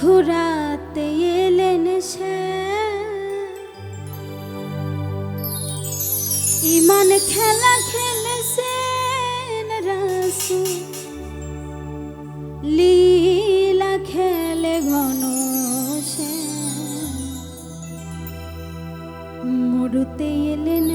মধুরাতে এলেন সে। ইমান খেলা খেলেছেন রাসু লীলা খেলে ঘন সে। মরুতে এলেন